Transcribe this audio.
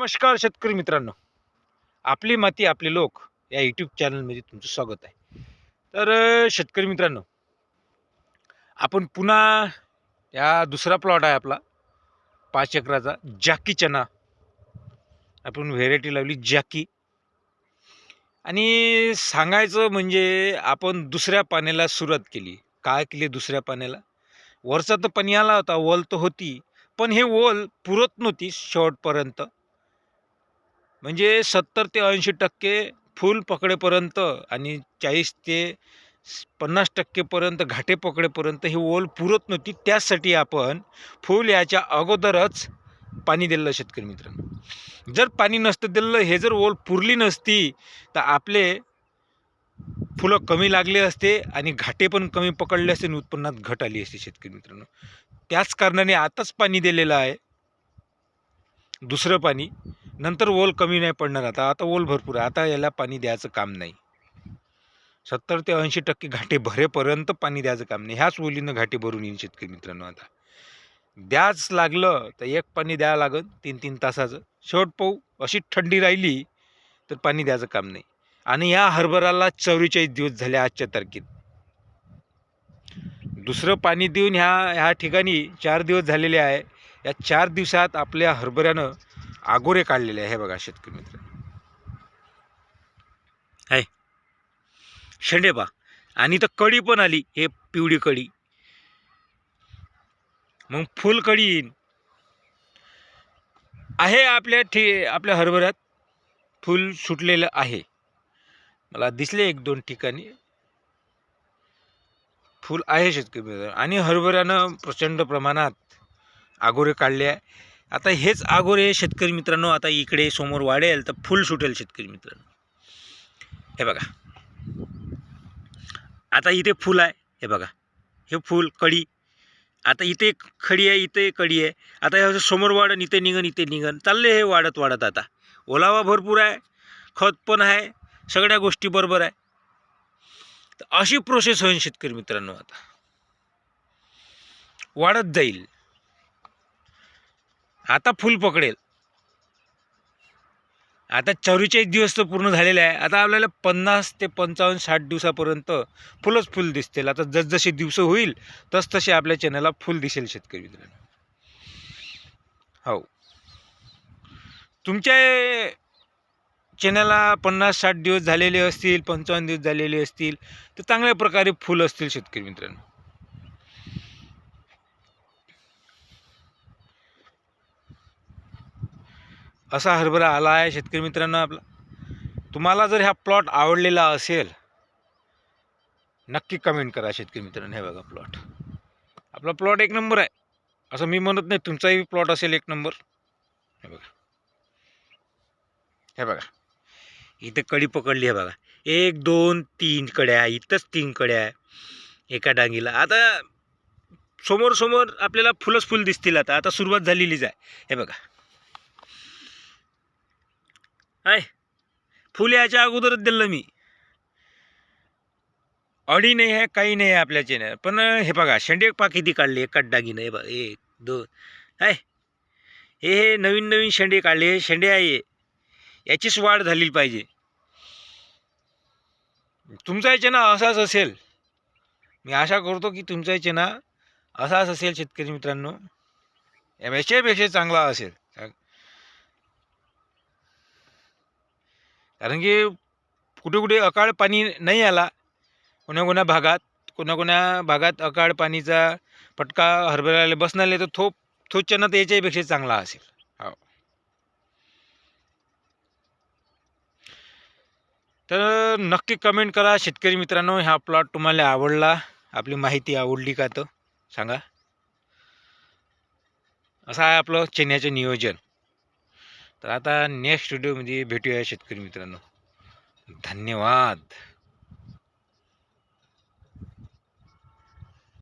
नमस्कार शेतकरी मित्रांनो. आपली माती आपले लोक या यूट्यूब चॅनलमध्ये तुमचं स्वागत आहे. तर शेतकरी मित्रांनो आपण पुन्हा या दुसरा प्लॉट आहे आपला पाच एकराचा जाकी चना. आपण व्हेरायटी लावली जाकी. आणि सांगायचं म्हणजे आपण दुसऱ्या पाण्याला सुरुवात केली. काय केली दुसऱ्या पाण्याला? वरचा तर पाणी आला होता वल तर होती. पण हे वल पुरत नव्हती शेवटपर्यंत म्हणजे सत्तर ते ऐंशी टक्के फूल पकडेपर्यंत आणि चाळीस ते पन्नास टक्केपर्यंत घाटे पकडेपर्यंत हे ओल पुरत नव्हती. त्यासाठी आपण फूल याच्या अगोदरच पाणी दिलं शेतकरी मित्रांनो. जर पाणी नसतं दिलं हे जर ओल पुरली नसती तर आपले फुलं कमी लागले असते आणि घाटे पण कमी पकडले असते आणि उत्पन्नात घट आली असते शेतकरी मित्रांनो. त्याच कारणाने आताच पाणी दिलेलं आहे. दुसरं पाणी नंतर ओल कमी नाही पडणार आता आता ओल भरपूर आहे. आता याला पाणी द्यायचं काम नाही. सत्तर ते ऐंशी टक्के घाटे भरेपर्यंत पाणी द्यायचं काम नाही. ह्याच ओलीनं घाटे भरून येईल शेतकरी मित्रांनो आता. द्याच लागलं तर एक पाणी द्यावं लागेल तीन तीन तासाचं. शेवट पाहू अशी थंडी राहिली तर पाणी द्यायचं काम नाही. आणि या हरभराला चौवेचाळीस दिवस झाले आजच्या तारखेत. दुसरं पाणी देऊन ह्या ह्या ठिकाणी चार दिवस झालेले आहे. या चार दिवसात आपल्या हरभऱ्यानं आगोरे काढलेले आहे बघा शेतकरी मित्र. आहे. शेंडे पा आणि तर कडी पण आली हे पिवळी कडी. मग फुल कडी येईन. आहे आपल्या ठे आपल्या हरभऱ्यात फुल सुटलेलं आहे. मला दिसले एक दोन ठिकाणी. फुल आहे शेतकरी मित्र. आणि हरभऱ्यानं प्रचंड प्रमाणात आगोरे काढले आहे. आता हेच आगोरे शेतकरी मित्रांनो आता इकडे समोर वाढेल तर फुल सुटेल शेतकरी मित्रांनो. हे बघा. आता इथे फुल आहे. हे बघा. हे फुल कडी. आता इथे खडी आहे इथे कडी आहे. आता हे समोर वाढन इथे निघन इथे निघन. चालले हे वाढत वाढत आता. ओलावा भरपूर आहे. खत पण आहे. सगळ्या गोष्टी बरोबर आहे. तर अशी प्रोसेस होईल शेतकरी मित्रांनो आता. वाढत जाईल. आता फुल पकडेल. आता चौवेचाळीस दिवस तर पूर्ण झालेले आहे. आता आपल्याला पन्नास ते पंचावन्न साठ दिवसापर्यंत फुलच फुल दिसतील. आता जसजसे दिवस होईल तसतसे आपल्या चॅनलला फुल दिसेल शेतकरी मित्रांनो. हो. तुमच्या चॅनलला पन्नास साठ दिवस झालेले असतील पंचावन्न दिवस झालेले असतील तर चांगल्या प्रकारे फुल असतील शेतकरी मित्रांनो. असा हरभरा आला आहे शेतकरी मित्रांनो आपला. तुम्हाला जर ह्या प्लॉट आवडलेला असेल नक्की कमेंट करा शेतकरी मित्रांनो हे बघा प्लॉट आपला प्लॉट एक नंबर आहे. असं मी म्हणत नाही तुमचाही प्लॉट असेल एक नंबर हे बघा. हे बघा. इथे कडी पकडली आहे बघा. एक दोन तीन कड्या इथंच तीन कड्या आहे. एका डांगीला. आता समोर समोर आपल्याला फुलंच फुल दिसतील आता. आता सुरुवात झालेलीच आहे. हे बघा. आहे फुल याच्या अगोदरच दिलं मी. अडी नाही आहे काही नाही आहे आपल्या चेन्या पण हे बघा शेंडे पा किती काढले एका डागीनं हे बघा एक दोन. आहे हे हे नवीन नवीन शेंडे काढले हे शेंडे आहे हे. याचीच वाढ झाली पाहिजे. तुमचा चेना असाच असेल. मी आशा करतो की तुमचा चेना असाच असेल शेतकरी मित्रांनो. यापेक्षापेक्षा चांगला असेल. कारण की कुठे कुठे अकाळ पाणी नाही आला कोण्या भागात कोण्या कोण्या भागात अकाळ पाणीचा फटका हरभऱ्याला बसणारे तर थोप थोच्यानं तर याच्यापेक्षा चांगला असेल. हो. तर नक्की कमेंट करा. शेतकरी मित्रांनो हा प्लॉट तुम्हाला आवडला. आपली माहिती आवडली का तर सांगा. असं आहे आपलं चेन्याचं नियोजन. तर आता नेक्स्ट व्हिडिओमध्ये भेटूया शेतकरी मित्रांनो. धन्यवाद.